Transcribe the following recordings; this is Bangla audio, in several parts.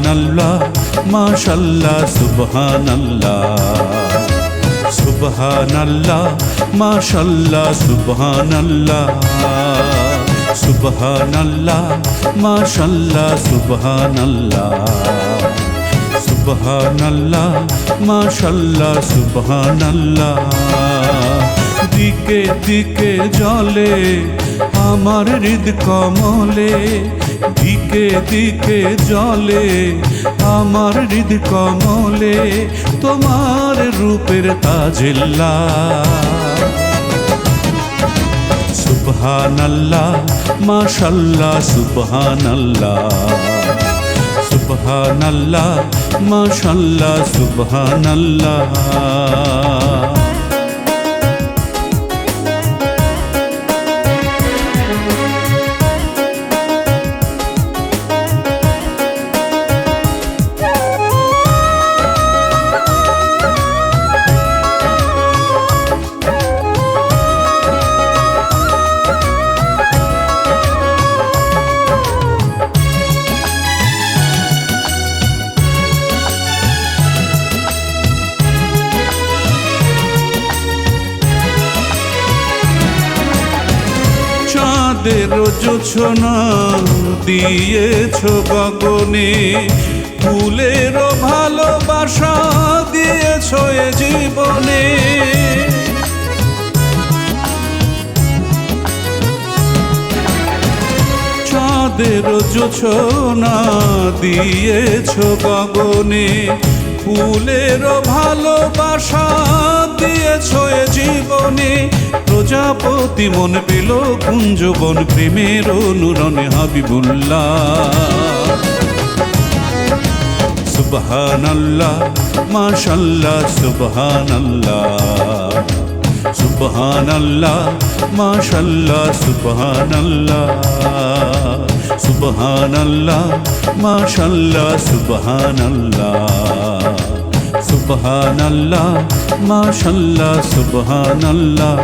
সুবহানাল্লাহ মাশাল্লাহ সুবহানাল্লাহ। সুবহানাল্লাহ মাশাল্লাহ সুবহানাল্লাহ। সুবহানাল্লাহ মাশাল্লাহ সুবহানাল্লাহ। সুবহানাল্লাহ মাশাল্লাহ সুবহানাল্লাহ। দিকে দিকে জলে, আমার হৃদ কমলে। দিকে দিকে জলে, আমার হৃদ কমলে, তোমার রূপের তাজিল্লা। সুবহানাল্লাহ, মাশাল্লাহ, সুবহানাল্লাহ। সুবহানাল্লাহ, মাশাল্লাহ, সুবহানাল্লাহ। চাঁদের যোছনা দিয়েছ গগনে। ফুলের ভালোবাসা দিয়েছ এ জীবনে। চাঁদের যোছনা দিয়েছ গগনে। ফুলের ভালোবাসা দিয়েছ জীবনে। প্রজাপতি মন পেল কুঞ্জবন প্রেমের অনুরণে হাবিবুল্লাহ। সুবহানাল্লাহ মাশাল্লাহ সুবহানাল্লাহ। সুবহানাল্লাহ মাশাল্লাহ সুবহানাল্লাহ। সুবহানাল্লাহ মাশাল্লাহ সুবহানাল্লাহ। সুবহানাল্লাহ মাশাল্লাহ সুবহানাল্লাহ।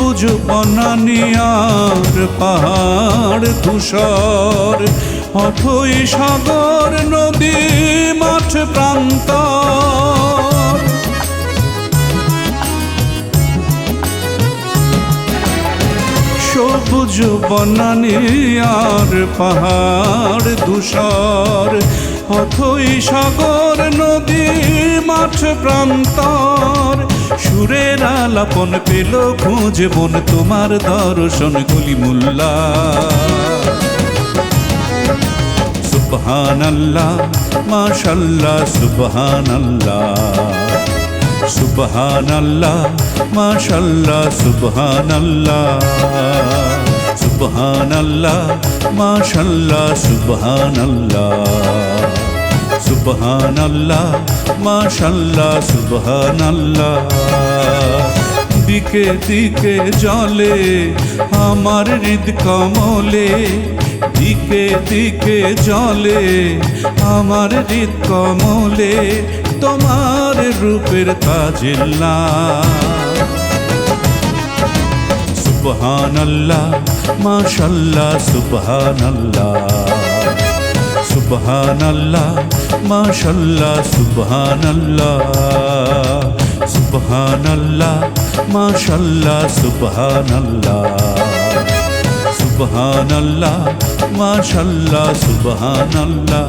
সবুজ বনানিয়ার পাহাড় ধূসর, অথই সাগর, নদী, মাঠ প্রান্ত সবুজ বনানিয়ার পাহাড় ধূসর, অথই সাগর, নদী, মাঠ, প্রান্তর। সুরের আলাপন পেল খুঁজে বন তোমার দর্শন গলিমুল্লা সুবহানাল্লাহ, মাশাল্লাহ, সুবহানাল্লাহ। সুবহানাল্লাহ, মাশাল্লাহ, সুবহানাল্লাহ। সুবহানাল্লাহ, মাশাল্লাহ, সুবহানাল্লাহ। সুবহানাল্লাহ মাশাল্লাহ সুবহানাল্লাহ। দিকে দিকে জলে আমার হৃদ কমলে, দিকে দিকে জলে আমার হৃদ কমলে, তোমার রূপের তাজিল্লা। সুবহানাল্লাহ মাশাল্লাহ সুবহানাল্লাহ। সুবহানাল্লাহ মাশাল্লাহ সুবহানাল্লাহ সুবহানাল্লাহ মাশাল্লাহ সুবহানাল্লাহ সুবহানাল্লাহ মাশাল্লাহ সুবহানাল্লাহ।